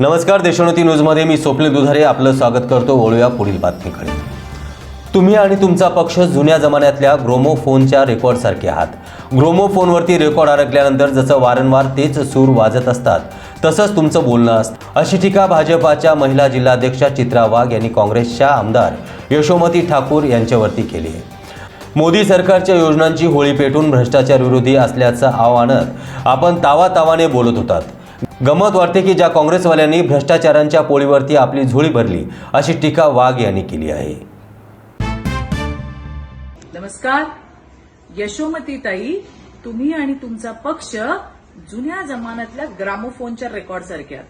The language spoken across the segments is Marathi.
नमस्कार देशोन्नती न्यूजमध्ये मी स्वप्नील दुधारे आपलं स्वागत करतो. वळूया पुढील बातमीकडे. तुम्ही आणि तुमचा पक्ष जुन्या जमान्यातल्या ग्रोमोफोनच्या रेकॉर्डसारखे आहात. ग्रोमोफोनवरती रेकॉर्ड अडकल्यानंतर जसं वारंवार तेच सूर वाजत असतात तसंच तुमचं बोलणं असतं. अशी टीका भाजपाच्या महिला जिल्हाध्यक्षा चित्रा वाघ यांनी काँग्रेसच्या आमदार यशोमती ठाकूर यांच्यावरती केली आहे. मोदी सरकारच्या योजनांची होळी पेटून भ्रष्टाचार विरोधी असल्याचं आव्हानात आपण तावातावाने बोलत होतात. गमत वाटते की ज्या काँग्रेसवाल्यांनी भ्रष्टाचारांच्या पोळीवरती आपली झोळी भरली अशी टीका वाघ यांनी केली आहे. नमस्कार. यशोमतीताई तुम्ही आणि तुमचा पक्ष जुन्या जमान्यातल्या ग्रामोफोनच्या रेकॉर्ड सारख्या.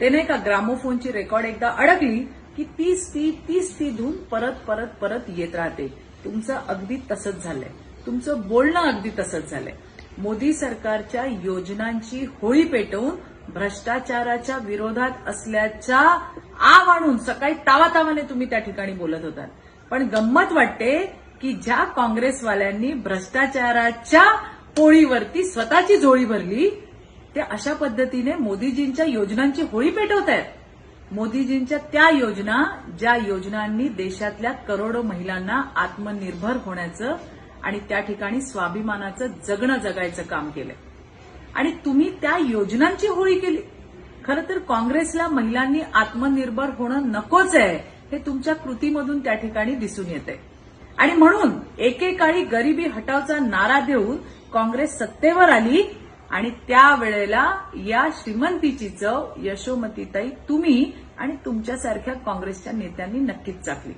ते नाही का ग्रामोफोनची रेकॉर्ड एकदा अडकली की तीच ती तीच ती धून परत परत परत येत राहते. तुमचं अगदी तसंच झालंय. तुमचं बोलणं अगदी तसंच झालंय. मोदी सरकारच्या योजनांची होळी पेटवून भ्रष्टाचाराच्या विरोधात असल्याच्या आव आणून सकाळी तावातावाने तुम्ही त्या ठिकाणी बोलत होतात. पण गंमत वाटते की ज्या काँग्रेसवाल्यांनी भ्रष्टाचाराच्या पोळीवरती स्वतःची झोळी भरली ते अशा पद्धतीने मोदीजींच्या योजनांची होळी पेटवत आहेत मोदीजींच्या त्या योजना ज्या योजनांनी देशातल्या करोडो महिलांना आत्मनिर्भर होण्याचं आणि त्या ठिकाणी स्वाभिमानाचं जगणं जगायचं काम केलंय. आणि तुम्ही त्या योजनांची होळी केली. खरं तर काँग्रेसला महिलांनी आत्मनिर्भर होणं नकोच आहे हे तुमच्या कृतीमधून त्या ठिकाणी दिसून येते आणि म्हणून एकेकाळी गरिबी हटावचा नारा देऊन काँग्रेस सत्तेवर आली आणि त्यावेळेला या श्रीमंतीची चव यशोमतीताई तुम्ही आणि तुमच्यासारख्या काँग्रेसच्या नेत्यांनी नक्कीच चाकली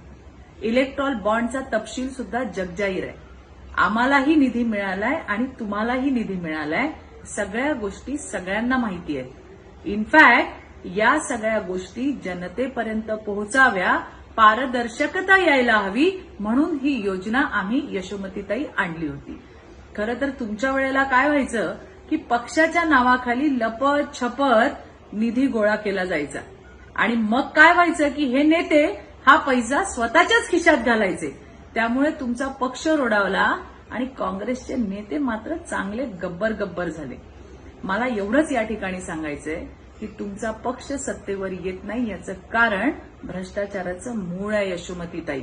इलेक्ट्रॉल बॉन्डचा तपशील सुद्धा जगजाहीर आहे. आम्हालाही निधी मिळालाय आणि तुम्हालाही निधी मिळालाय. सगळ्या गोष्टी सगळ्यांना माहिती आहेत. इनफॅक्ट या सगळ्या गोष्टी जनतेपर्यंत पोहोचाव्या पारदर्शकता यायला हवी म्हणून ही योजना आम्ही यशोमतीताई आणली होती. खरं तर तुमच्या वेळेला काय व्हायचं की पक्षाच्या नावाखाली लपत छपत निधी गोळा केला जायचा. आणि मग काय व्हायचं की हे नेते हा पैसा स्वतःच्याच खिशात घालायचे. त्यामुळे तुमचा पक्ष रोडावला आणि काँग्रेसचे नेते मात्र चांगले गब्बर गब्बर झाले. मला एवढंच या ठिकाणी सांगायचंय की तुमचा पक्ष सत्तेवर येत नाही याचं कारण भ्रष्टाचाराचं मूळ आहे यशोमतीताई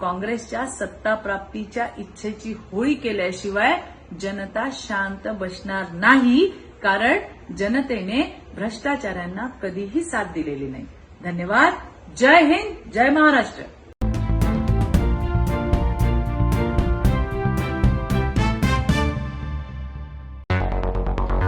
काँग्रेसच्या सत्ताप्राप्तीच्या इच्छेची होळी केल्याशिवाय जनता शांत बसणार नाही कारण जनतेने भ्रष्टाचारांना कधीही साथ दिलेली नाही. धन्यवाद. जय हिंद. जय महाराष्ट्र.